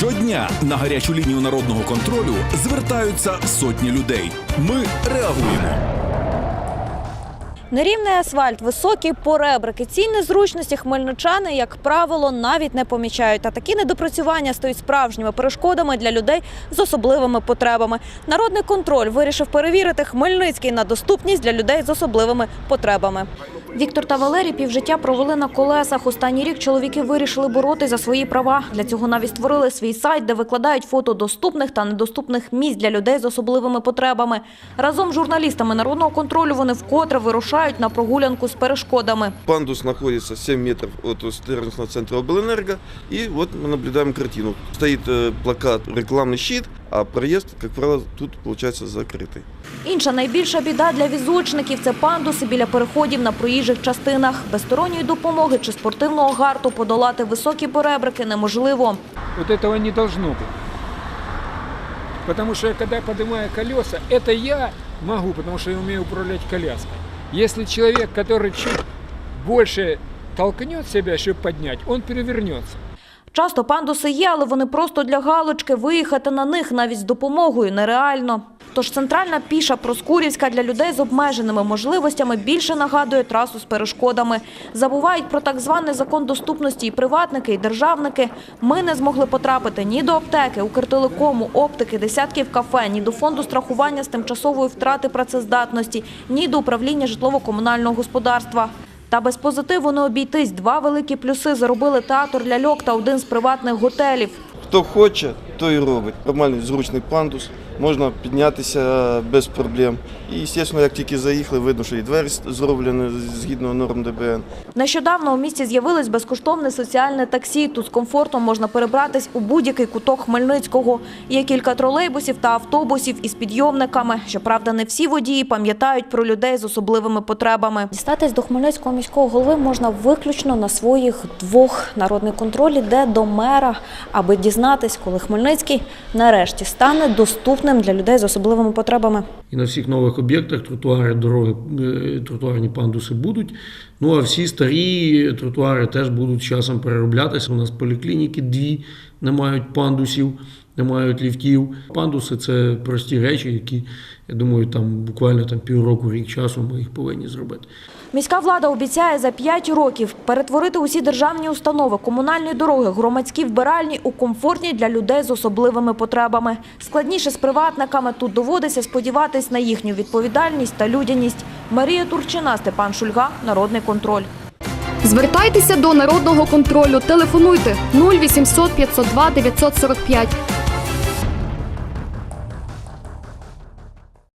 Щодня на гарячу лінію народного контролю звертаються сотні людей. Ми реагуємо. Нерівний асфальт, високі поребрики. Ці незручності хмельничани, як правило, навіть не помічають. Та такі недопрацювання стають справжніми перешкодами для людей з особливими потребами. Народний контроль вирішив перевірити Хмельницький на доступність для людей з особливими потребами. Віктор та Валерій півжиття провели на колесах. Останній рік чоловіки вирішили боротися за свої права. Для цього навіть створили свій сайт, де викладають фото доступних та недоступних місць для людей з особливими потребами. Разом з журналістами народного контролю вони вкотре вирушають на прогулянку з перешкодами. Пандус находится 7 метров от сервисного центра Облэнерго. И вот мы наблюдаем картину. Стоит э, плакат «Рекламный щит», а проезд, как правило, тут получается закрытый. Інша найбільша біда для візочників – це пандуси біля переходів на проїжджих частинах. Без сторонньої допомоги чи спортивного гарту подолати високі поребрики неможливо. Вот этого не должно быть. Потому что я когда поднимаю колеса, это я могу, потому что я умею управлять коляской. Если человек, который чуть больше толкнет себя, чтобы поднять, он перевернется. Часто пандуси є, але вони просто для галочки. Виїхати на них навіть з допомогою нереально. Тож центральна піша Проскурівська для людей з обмеженими можливостями більше нагадує трасу з перешкодами. Забувають про так званий закон доступності і приватники, і державники. Ми не змогли потрапити ні до аптеки, Укртелекому, оптики, десятків кафе, ні до фонду страхування з тимчасової втрати працездатності, ні до управління житлово-комунального господарства. Та без позитиву не обійтись. Два великі плюси заробили театр ляльок та один з приватних готелів. Хто хоче, той і робить. Нормальний зручний пандус, можна піднятися без проблем. І, звісно, як тільки заїхали, видно, що і двері зроблені згідно норм ДБН. Нещодавно у місті з'явилось безкоштовне соціальне таксі. Тут з комфортом можна перебратись у будь-який куток Хмельницького. Є кілька тролейбусів та автобусів із підйомниками. Щоправда, не всі водії пам'ятають про людей з особливими потребами. Дістатись до Хмельницького міського голови можна виключно на своїх двох народний контроль іде до мера, аби дізнатись, коли Хмельницький нарешті стане доступним для людей з особливими потребами. І на всіх нових об'єктах тротуари, дороги, е, тротуарні пандуси будуть. Ну а всі старі тротуари теж будуть часом перероблятися. У нас поліклініки дві не мають пандусів, не мають ліфтів. Пандуси це прості речі, які, я думаю, там буквально там півроку, рік часу ми їх повинні зробити. Міська влада обіцяє за 5 років перетворити усі державні установи, комунальні дороги, громадські вбиральні у комфортні для людей з особливими потребами. Складніше з приватниками тут доводиться сподіватись на їхню відповідальність та людяність. Марія Турчина, Степан Шульга, Народний контроль. Звертайтеся до народного контролю. Телефонуйте 0800 502 945